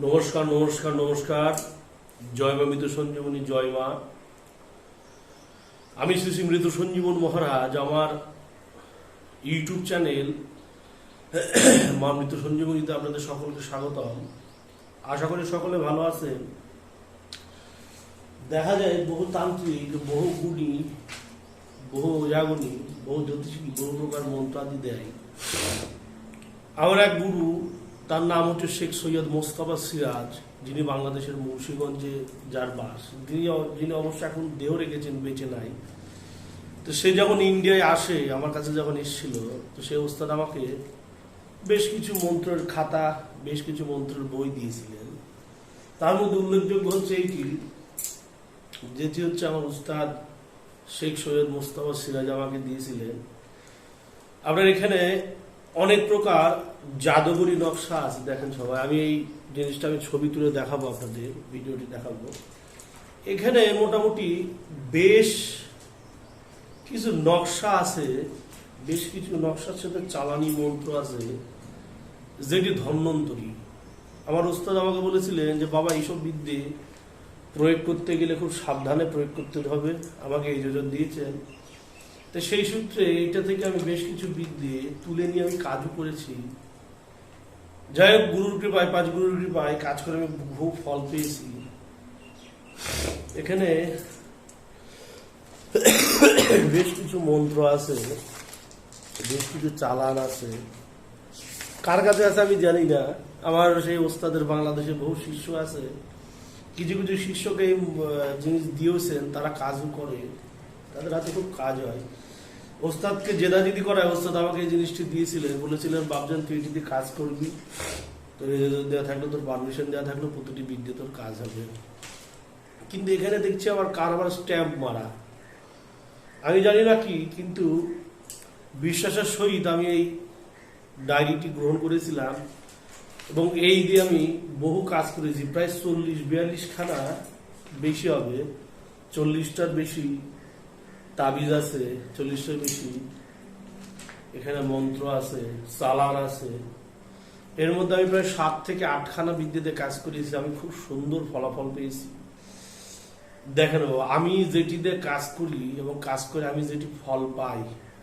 নমস্কার নমস্কার নমস্কার। জয় মা মৃত সঞ্জীবনী, জয় মা। আমি শ্রী শ্রী মৃত সঞ্জীবন মহারাজ, আমার ইউটিউব চ্যানেল মা মৃত সঞ্জীবনীতে আপনাদের সকলকে স্বাগতম। আশা করি সকলে ভালো আছেন। দেখা যায় বহু তান্ত্রিক, বহু গুণী, বহু যাগনী বহু জ্যোতিষী, বহু প্রকার মন্ত্রাদি দেয়। আমার এক গুরু তার নাম হচ্ছে শেখ সৈয়দ মোস্তফা সিরাজ, যিনি বাংলাদেশের মুন্সীগঞ্জে যার বাস। তিনি যিনি অবশ্য এখন দেহ রেখেছেন, বেঁচে নাই। তো সে যখন ইন্ডিয়ায় আসে, আমার কাছে যখন এসেছিল, তো সে ওস্তাদ আমাকে বেশ কিছু মন্ত্রের খাতা, বেশ কিছু মন্ত্রের বই দিয়েছিলেন। তার মধ্যে উল্লেখযোগ্য হচ্ছে এইটি, যেটি হচ্ছে আমার উস্তাদ শেখ সৈয়দ মোস্তফা সিরাজ আমাকে দিয়েছিলেন। আপনার এখানে অনেক প্রকার জাদুগরি নকশা আছে, দেখেন সবাই। আমি এই জিনিসটা আমি ছবি তুলে দেখাবো আপনাদের, ভিডিওটি দেখাবো। এখানে মোটামুটি বেশ কিছু নকশা আছে, বেশ কিছু নকশার সাথে চালানি মন্ত্র আছে, যেটি ধন্বন্তরী। আমার ওস্তাদ আমাকে বলেছিলেন যে, বাবা, এইসব বিদ্যে প্রয়োগ করতে গেলে খুব সাবধানে প্রয়োগ করতে হবে। আমাকে এই যোজন দিয়েছেন। তো সেই সূত্রে এটা থেকে আমি বেশ কিছু বিদ্যে তুলে নিয়ে আমি কাজও করেছি। যাই হোক, গুরুর কৃপায়, পাঁচ গুরুর কৃপায় কাজ করে আমি বহু ফল পেয়েছি। এখানে বেশ কিছু মন্ত্র আছে, বেশ কিছু চালান আছে। কার কাছে আছে আমি জানি না। আমার সেই ওস্তাদের বাংলাদেশে বহু শিষ্য আছে। কিছু কিছু শিষ্যকে জিনিস দিয়েছেন, তারা কাজও করে। তাদের হাতে খুব কাজ হয়। ওস্তাদকে জেদা যদি করায়, ওস্তাদ আমাকে এই জিনিসটি দিয়েছিলেন। বলেছিলেন বাবজান তুই যদি কাজ করবি, তোর দেওয়া থাকল, তোর পারমিশন দেওয়া থাকল, প্রতিটি বিদ্যে তোর কাজ হবে। কিন্তু এখানে দেখছি আবার কারবার স্ট্যাম্প মারা। আমি জানি না কি, কিন্তু বিশ্বাসের সহিত আমি এই ডায়েরিটি গ্রহণ করেছিলাম এবং এই দিয়ে আমি বহু কাজ করেছি। প্রায় চল্লিশ বিয়াল্লিশ খানা বেশি হবে, চল্লিশটার বেশি তাবিজ আছে, চল্লিশটার বেশি। এখানে মন্ত্র আছে চালান আছে। এর মধ্যে আমি প্রায় সাত থেকে আটখানা বিদ্যুতে কাজ করেছি আমি খুব সুন্দর ফলাফল পেয়েছি। দেখেন আমি যেটিতে কাজ করি এবং কাজ করে আমি যেটি ফল পাই,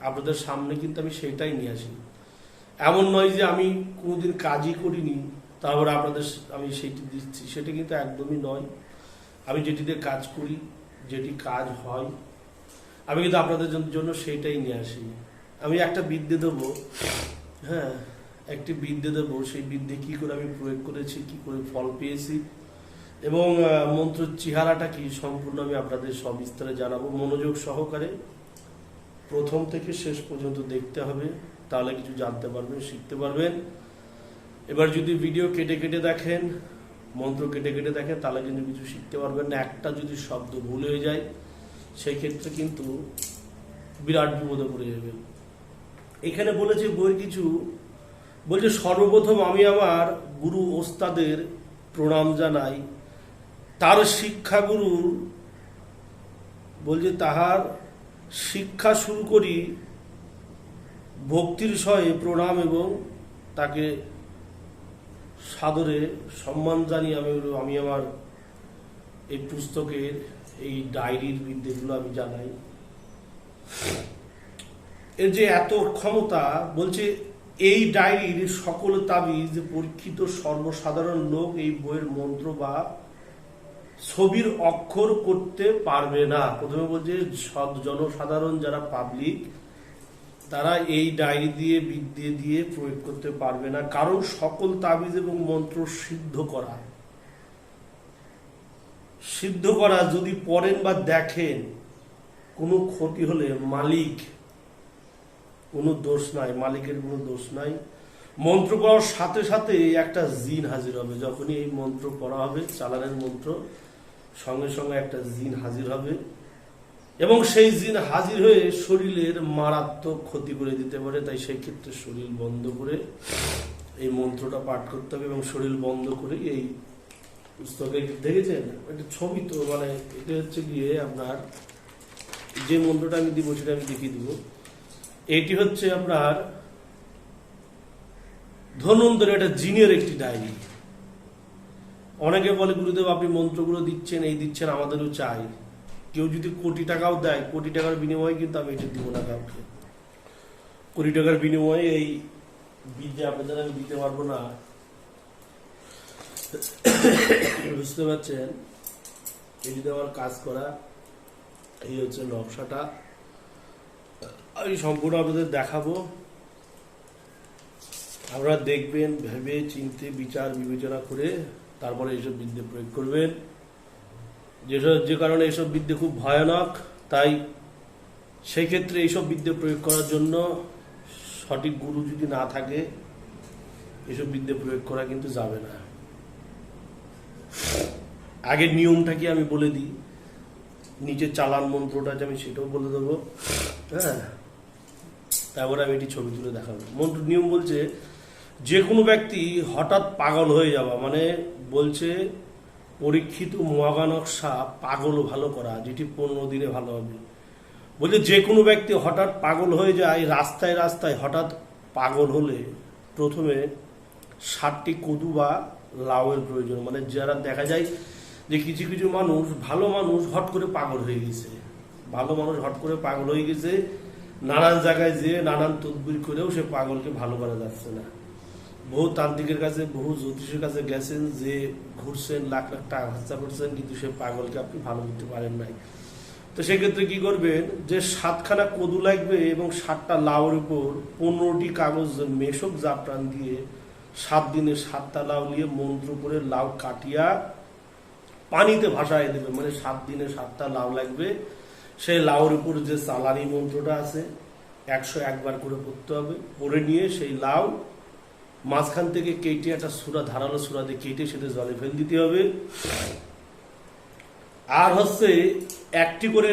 আপনাদের সামনে কিন্তু আমি সেটাই নিয়ে আসি। এমন নয় যে আমি কোনোদিন কাজই করিনি, তারপর আপনাদের আমি সেটি দিচ্ছি, সেটা কিন্তু একদমই নয়। আমি যেটিতে কাজ করি, যেটি কাজ হয় আমি কিন্তু আপনাদের জন্য সেইটাই নিয়ে আসি। আমি একটা বিদ্যে দেবো হ্যাঁ একটি বিদ্যে দেবো সেই বিদ্যে কি করে আমি প্রয়োগ করেছি কি করে ফল পেয়েছি এবং আহ, মন্ত্রের চেহারাটা কি সম্পূর্ণ আমি আপনাদের সবিস্তারে জানাব। মনোযোগ সহকারে প্রথম থেকে শেষ পর্যন্ত দেখতে হবে তাহলে কিছু জানতে পারবেন শিখতে পারবেন। এবার যদি ভিডিও কেটে কেটে দেখেন মন্ত্র কেটে কেটে দেখেন তাহলে কিন্তু কিছু শিখতে পারবেন না। একটা যদি শব্দ ভুল হয়ে যায় সেই ক্ষেত্রে কিন্তু বিরাট বিপদে পড়ে যাবেন এখানে বলেছে বই কিছু, বলছে, সর্বপ্রথম আমি আমার গুরু ওস্তাদের প্রণাম জানাই। তার শিক্ষাগুরু বলছে, তাহার শিক্ষা শুরু করি ভক্তির সয়ে প্রণাম এবং তাকে সাদরে সম্মান জানিয়ে আমি আমি আমার এই পুস্তকের এই ডায়েরির বিদ্যেগুলো আমি জানাই। এর যে এত ক্ষমতা, বলছে এই ডায়েরির সকল তাবিজ পরীক্ষিত সর্বসাধারণ লোক এই বইয়ের মন্ত্র বা ছবির অক্ষর করতে পারবে না। প্রথমে বলছে জনসাধারণ যারা পাবলিক তারা এই ডায়েরি দিয়ে বিদ্যে দিয়ে প্রয়োগ করতে পারবে না। কারণ সকল তাবিজ এবং মন্ত্র সিদ্ধ করা। সিদ্ধ করা যদি পড়েন বা দেখেন, কোনো ক্ষতি হলে মালিক, কোনো দোষ নাই, মালিকের কোনো দোষ নাই। মন্ত্র পড়ার সাথে সাথে একটা জিন হাজির হবে। যখনই এই মন্ত্র পড়া হবে, চালানের মন্ত্র, সঙ্গে সঙ্গে একটা জিন হাজির হবে। এবং সেই জিন হাজির হয়ে শরীরের মারাত্মক ক্ষতি করে দিতে পারে। তাই সেই ক্ষেত্রে শরীর বন্ধ করে এই মন্ত্রটা পাঠ করতে হবে এবং শরীর বন্ধ করে এই পুস্তকে দেখেছেন? একটা ছবি তো মানে এটা হচ্ছে গিয়ে আপনার যে মন্ত্রটা আমি দিব সেটা আমি দেখিয়ে দিব। এটি হচ্ছে আপনার জিনের একটি ডায়েরি। অনেকে বলে, গুরুদেব, আপনি মন্ত্রগুলো দিচ্ছেন, এই দিচ্ছেন, আমাদেরও চাই। কেউ যদি কোটি টাকাও দেয়, কোটি টাকার বিনিময়ে কিন্তু আমি এটা দিব না কাউকে। কোটি টাকার বিনিময়ে এই বিদ্যা আপনাদের আমি দিতে পারব না বুঝতে পারছেন? এই যদি আমার কাজ করা, এই হচ্ছে নকশাটা। আমি সম্পূর্ণ আপনাদের দেখাবো। আপনারা দেখবেন, ভেবে চিনতে, বিচার, বিবেচনা করে তারপরে এইসব বিদ্যে প্রয়োগ করবেন। যেসব, যে কারণে এইসব বিদ্যে খুব ভয়ানক, তাই সেই ক্ষেত্রে এইসব বিদ্যে প্রয়োগ করার জন্য সঠিক গুরু যদি না থাকে এসব বিদ্যে প্রয়োগ করা কিন্তু যাবে না। আগে নিয়মটা কি আমি বলে দিই। নিচে চালান মন্ত্রটা আছে আমি সেটাও বলে দেবো। হ্যাঁ? তারপরে আমি এটি ছবি তুলে দেখাবো। মন্ত্র নিয়ম বলছে, যে কোনো ব্যক্তি হঠাৎ পাগল হয়ে যাওয়া মানে বলছে, পরীক্ষিত মহাগানকশা পাগল ভালো করা, যেটি পনেরো দিনে ভালো হবে। বলছে, যে কোনো ব্যক্তি হঠাৎ পাগল হয়ে যায়, রাস্তায় রাস্তায় হঠাৎ পাগল হলে প্রথমে ষাটটি কদু বা লাউয়ের প্রয়োজন। মানে যারা দেখা যায় যে কিছু কিছু মানুষ, ভালো মানুষ হট করে পাগল হয়ে গেছে। ভালো মানুষ হট করে পাগল হয়ে গেছে, নানান জায়গায় যেয়ে নানান তদবির করেও সে পাগলকে ভালো করা যাচ্ছে না। বহু তান্ত্রিকের কাছে, বহু জ্যোতিষের কাছে গেছেন যে ঘুরছেন, লাখ লাখ টাকা খরচা করছেন, কিন্তু সে পাগলকে আপনি ভালো করতে পারেন নাই। তো সেক্ষেত্রে কি করবেন যে সাতখানা কদু লাগবে এবং সাতটা লাউর উপর পনেরোটি কাগজ মেশক জাপটান দিয়ে সাত দিনে সাতটা লাউ নিয়ে মন্ত্র করে লাউ কাটিয়া পানিতে ভাসায় দেবে। মানে সাত দিনে সাতটা লাউ লাগবে। সেই লাউর উপর যে চালানি মন্ত্রটা আছে, একশো একবার করে পড়তে হবে। পড়ে নিয়ে সেই লাউ মাঝখান থেকে কেটে একটা সুরা, ধারালো সুরা দিয়ে কেটে সেটা জলে ফেল দিতে হবে। আর হচ্ছে একটি করে,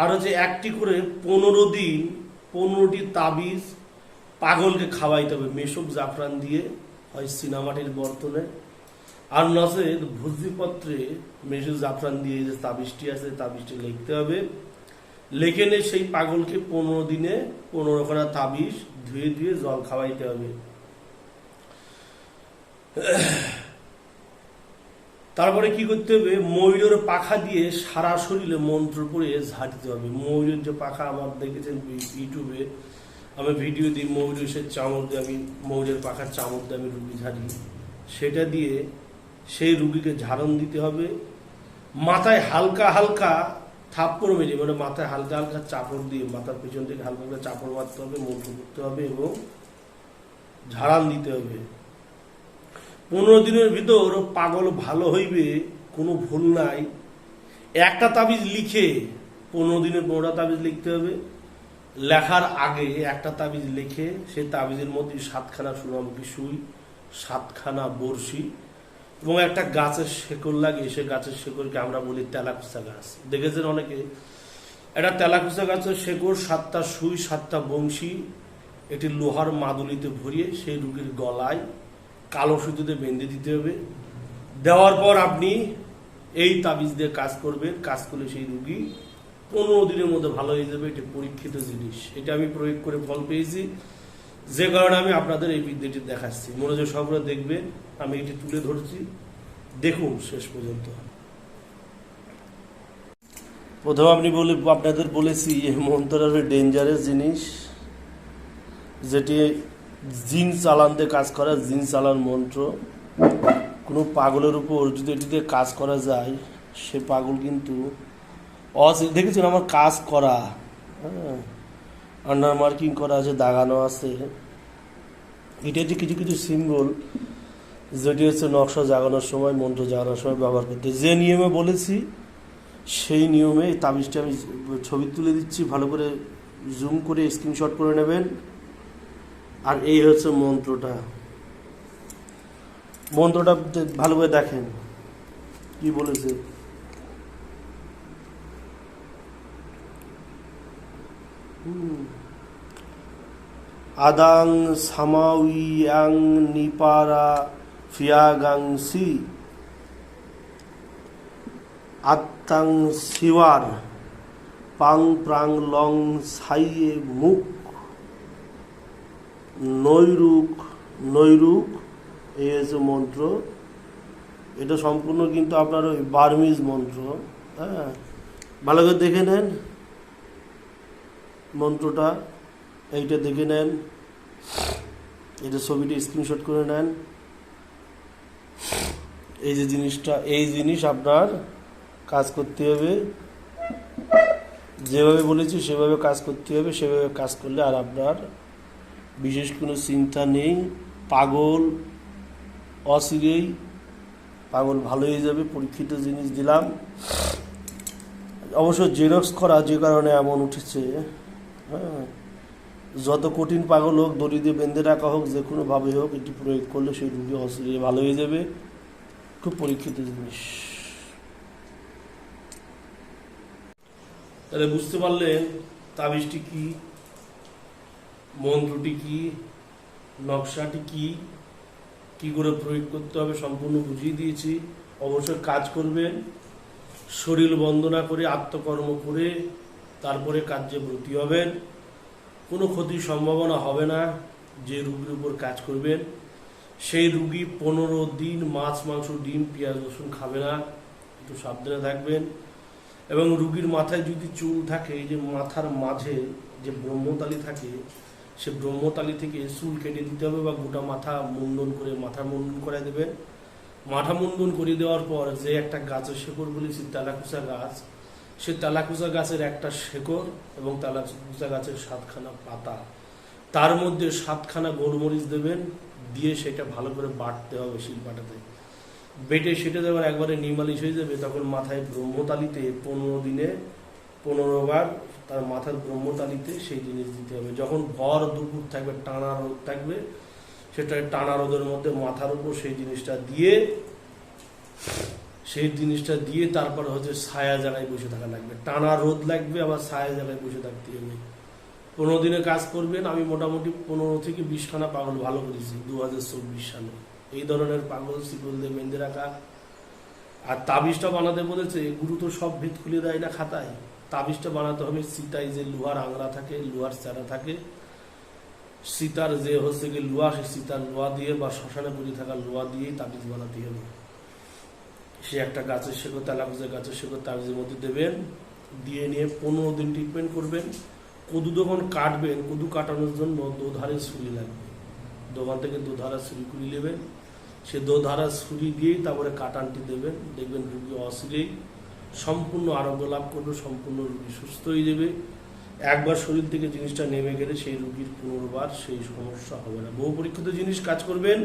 আর হচ্ছে একটি করে পনেরো দিন পনেরোটি তাবিজ পাগলকে খাওয়াইতে হবে। মেশক জাফরান দিয়ে হয় সিনামাটির বর্তনে। আর নচেত ভুজিপত্রে মেশক জাফরান দিয়ে যে তাবিজটি আছে, তাবিজটি লিখতে হবে। লেখে সেই পাগলকে পনেরো দিনে পনেরো খানা তাবিজ ধুয়ে ধুয়ে জল খাওয়াইতে হবে। তারপরে কি করতে হবে? ময়ূরের পাখা দিয়ে সারা শরীরে মন্ত্র পড়ে ঝাড়তে হবে। ময়ূরের যে পাখা আমার দেখেছেন ইউটিউবে, আমি ভিডিও দিই, ময়ূরের সে চামড় দিয়ে আমি, ময়ূরের পাখার চামড় দিয়ে আমি রুগী ঝাড়ি সেটা দিয়ে সেই রুগীকে ঝাড়ন দিতে হবে। মাথায় হালকা হালকা থাপ্পড় মেরে মানে মাথায় হালকা হালকা চাপড় দিয়ে, মাথার পেছন থেকে হালকা হালকা চাপড় মারতে হবে মন্ত্র করতে হবে এবং ঝাড়ান দিতে হবে। পনেরো দিনের ভিতর পাগল ভালো হইবে, কোনো ভুল নাই। একটা তাবিজ লিখে, পনেরো দিনের পনেরোটা তাবিজ লিখতে হবে। লেখার আগে একটা তাবিজ লিখে, সেই তাবিজের মধ্যে সাতখানা সুনামুখী সুই সাতখানা বড়শি এবং একটা গাছের শেকড় লাগে সে গাছের শেকড়কে আমরা বলি তেলাকুচা গাছ। দেখেছেন অনেকে? একটা তেলাকুচা গাছের শেকড় সাতটা সুই, সাতটা বংশী, একটি লোহার মাদুলিতে ভরিয়ে সেই রুগীর গলায় কালো সুতোতে বেঁধে দিতে হবে। দেওয়ার পর আপনি এই তাবিজ দিয়ে কাজ করবেন, কাজ করলে সেই রুগী পনেরো দিনের মধ্যে ভালো হয়ে যাবে, এটি পরীক্ষিত জিনিস। এটা আমি প্রয়োগ করে ফল পেয়েছি। যে কারণে আমি আপনাদের এই বিদ্যাটি দেখাচ্ছি। মনোযোগ সবরা দেখবেন। আমি এটি তুলে ধরছি। দেখুন শেষ পর্যন্ত। প্রথম আপনি বলে, আপনাদের বলেছি, এই মন্ত্র ডেঞ্জারাস জিনিস, যেটি জিন চালানতে কাজ করা, জিন চালান মন্ত্র। কোনো পাগলের উপর যদি এটিতে কাজ করা যায়, সে পাগল কিন্তু অস, দেখেছেন আমার কাজ করা হ্যাঁ? আন্ডার মার্কিং করা আছে, দাগানো আছে। এটা হচ্ছে কিছু কিছু সিম্বল যেটি হচ্ছে নকশা জাগানোর সময়, মন্ত্র জাগানোর সময় ব্যবহার করতে যে নিয়মে বলেছি, সেই নিয়মে তাবিজটা আমি ছবি তুলে দিচ্ছি, ভালো করে জুম করে স্ক্রিনশট করে নেবেন। আর এই হচ্ছে মন্ত্রটা। মন্ত্রটা ভালো করে দেখেন, কি বলেছে। আদাং সামাউইয়াং নিপারা ফিয়াগাংসি আত্মাং শিওয়ার পাং প্রাং লং সাইয়ে মুখ, নৈরুক নৈরুক এই হচ্ছে মন্ত্র। এটা সম্পূর্ণ কিন্তু আপনার ওই বার্মিজ মন্ত্র হ্যাঁ? ভালো করে দেখে নেন মন্ত্রটা, এইটা দেখে নেন। এটা ছবিটা স্ক্রিনশট করে নেন। এই যে জিনিসটা, এই জিনিস আপনার কাজ করতে হবে। যেভাবে বলেছি, সেভাবে কাজ করতে হবে, সেভাবে কাজ করলে আর আপনার বিশেষ কোনো চিন্তা নেই। পাগল অসিরেই পাগল ভালো হয়ে যাবে, পরীক্ষিত জিনিস দিলাম। অবশ্য জেরক্স করা যে কারণে এমন উঠেছে হ্যাঁ। যত কঠিন পাগল হোক, দড়ি দিয়ে বেঁধে রাখা হোক, যে কোনোভাবে হোক, এটি প্রয়োগ করলে সেই রুগী অসিরে ভালো হয়ে যাবে। খুব পরীক্ষিত জিনিস। তাহলে বুঝতে পারলেন তাবিজটি কি? মন্ত্রটি কি? নকশাটি কি? কি করে প্রয়োগ করতে হবে সম্পূর্ণ বুঝিয়ে দিয়েছি। অবশ্যই কাজ করবেন। শরীর বন্দনা করে, আত্মকর্ম করে তারপরে কার্যে ব্রতী হবেন। কোনো ক্ষতির সম্ভাবনা হবে না, যে রুগীর উপর কাজ করবেন সেই রুগী পনেরো দিন মাছ, মাংস, ডিম, পেঁয়াজ, রসুন খাবে না, একটু সাবধানে থাকবেন। এবং রুগীর মাথায় যদি চুল থাকে যে মাথার মাঝে যে ব্রহ্মতালি থাকে, সে ব্রহ্মতালি থেকে চুল কেটে দিতে হবে বা গোটা মাথা মুন্ডন করে মাথা মুন্ডন করে দেবেন। মাথা মুন্ডন করে দেওয়ার পর যে একটা গাছের শেকড় বলেছি, তেলাকুচা গাছ সে তেলাকুচা গাছের একটা শেকড় এবং তেলাকুচা গাছের সাতখানা পাতা। তার মধ্যে সাতখানা গোলমরিচ দেবেন, দিয়ে সেটা ভালো করে বাটতে হবে শিলপাটাতে। বেটে সেটা যখন একবারে নিমালিশ হয়ে যাবে, তখন মাথায় ব্রহ্মতালিতে পনেরো দিনে, পনেরো বার তার মাথার ব্রহ্মতালিতে সেই জিনিস দিতে হবে। যখন ভর দুপুর থাকবে, টানা রোদ থাকবে, সেটা টানা রোদের মধ্যে মাথার উপর সেই জিনিসটা দিয়ে সেই জিনিসটা দিয়ে তারপর হচ্ছে ছায়া জায়গায় বসে থাকা লাগবে। টানা রোদ লাগবে, আবার ছায়া জায়গায় বসে থাকতে হবে। পনেরো দিনে কাজ করবেন, আমি মোটামুটি পনেরো থেকে বিশখানা পাগল ভালো করেছি দু হাজার চব্বিশ সালে। এই ধরনের পাগল, শিকল দিয়ে বেঁধে রাখা। আর তাবিজটা বানাতে বলেছে, গুরু তো সব ভিত খুলে দেয় না খাতায়। তাবিজটা বানাতে হবে সীতায় যে লোহার আংরা থাকে, লোহার চারা থাকে। সীতার যে হচ্ছে গিয়ে লোহা সে সীতার লোহা দিয়ে বা শ্মশানে পড়ে থাকা লোহা দিয়েই তাবিজ বানাতে হবে। সে একটা গাছের শেকড় তেলাকুচের গাছের শেকড় তাবিজের মধ্যে দেবেন, দিয়ে নিয়ে পনেরো দিন ট্রিটমেন্ট করবেন। কদু যখন কাটবেন, কদু কাটানোর জন্য দোধারে ছুরি লাগবে। দোকান থেকে দোধারা ছুরি কুড়ি নেবেন। সে দোধারা ছুরি দিয়েই তারপরে কাটানটি দেবেন। দেখবেন রুগী অসিরেই সম্পূর্ণ আরোগ্য লাভ করবে, সম্পূর্ণ রুগী সুস্থ হয়ে যাবে একবার শরীর থেকে জিনিসটা নেমে গেলে সেই রুগীর পুনর্বার সেই সমস্যা হবে না। বহু পরীক্ষিত জিনিস কাজ করবেন।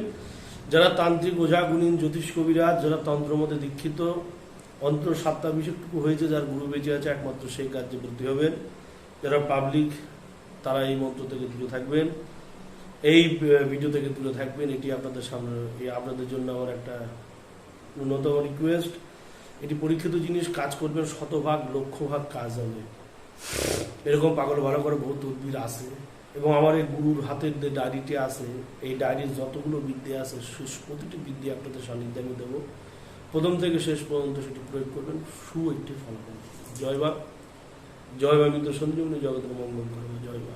যারা তান্ত্রিক ওঝা গুণিন জ্যোতিষ কবিরাজ, যারা তন্ত্র মধ্যে দীক্ষিত, অন্তর সাপ্তাভিষেকটুকু হয়েছে, যার গুরু বেঁচে আছে একমাত্র সেই কার্যে বৃদ্ধি হবেন। যারা পাবলিক, তারা এই মন্ত্র থেকে দূরে থাকবেন। এই ভিডিও থেকে দূরে থাকবেন। এটি আপনাদের সামনে আপনাদের জন্য আমার একটা ন্যূনতম রিকোয়েস্ট এটি পরীক্ষিত জিনিস, কাজ করবেন শতভাগ লক্ষ ভাগ কাজ হবে। এরকম পাগল ভালো করে বহু উদ্ভিদ আছে। এবং আমার এই গুরুর হাতের যে ডায়েরিটি আছে, এই ডায়েরির যতগুলো বিদ্যা আছে প্রতিটি বিদ্যা আপনাদের সান্নিধ্যে আমি দেবো। প্রথম থেকে শেষ পর্যন্ত সেটি প্রয়োগ করবেন সু একটি ফলাফল। জয় বা জয় বা মিত্র সঞ্জীবনী জগতের মঙ্গল করবে, জয় বা।